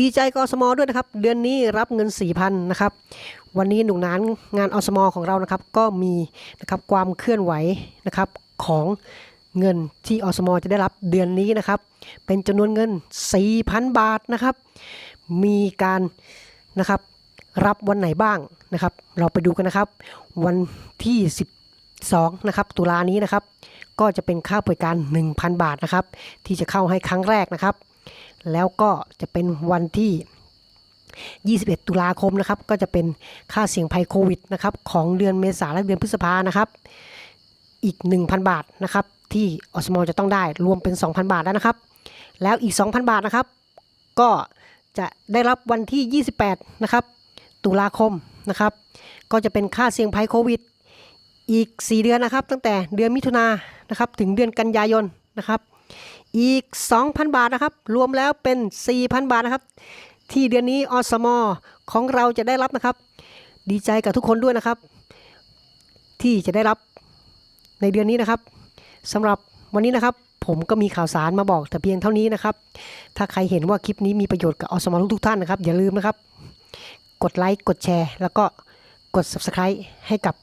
ดีใจกอสมอด้วยนะครับ เดือนนี้รับเงิน 4,000นะครับ วันนี้หนุกหนานงานอสมอของเรานะครับ ก็มีนะครับความเคลื่อนไหวนะครับของเงินที่อสมอจะได้รับเดือนนี้นะครับ เป็นจำนวนเงิน 4,000 บาทนะครับ มีการนะครับรับวันไหนบ้างนะครับ เราไปดูกันนะครับ วันที่ 12นะครับตุลานี้นะครับ ก็จะเป็นค่าบริการ 1,000 บาทนะครับ ที่จะเข้าให้ครั้งแรกนะครับ แล้วก็จะเป็นวันที่ 21 ตุลาคมนะครับ ก็จะเป็นค่าเสี่ยงภัยโควิดนะครับของเดือนเมษาและเดือนพฤษภานะครับอีก 1,000 บาทนะครับที่อสมอจะต้องได้รวมเป็น 2,000 บาทแล้วนะครับ แล้วอีก 2,000 บาทนะครับ ก็จะได้รับวันที่ 28 นะครับ ตุลาคมนะครับ ก็จะเป็นค่าเสี่ยงภัยโควิด อีก 4 เดือนนะครับ ตั้งแต่เดือนมิถุนายนนะครับถึงเดือนกันยายนนะครับ อีก 2,000 บาทนะครับ รวมแล้วเป็น 4,000 บาทนะครับ ที่เดือนนี้อสมอของเราจะได้รับนะครับ ดีใจกับทุกคนด้วยนะครับ ที่จะได้รับในเดือนนี้นะครับสำหรับวันนี้นะครับ ผมก็มีข่าวสารมาบอกแต่เพียงเท่านี้นะครับ ถ้าใครเห็นว่าคลิปนี้มีประโยชน์กับอสมอทุกท่านนะครับ อย่าลืมนะครับ กดไลค์กดแชร์ แล้วก็กด subscribe ให้กับ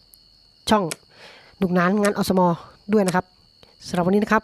ช่องหนุกนานงานอสมอด้วยนะครับสำหรับวันนี้นะครับ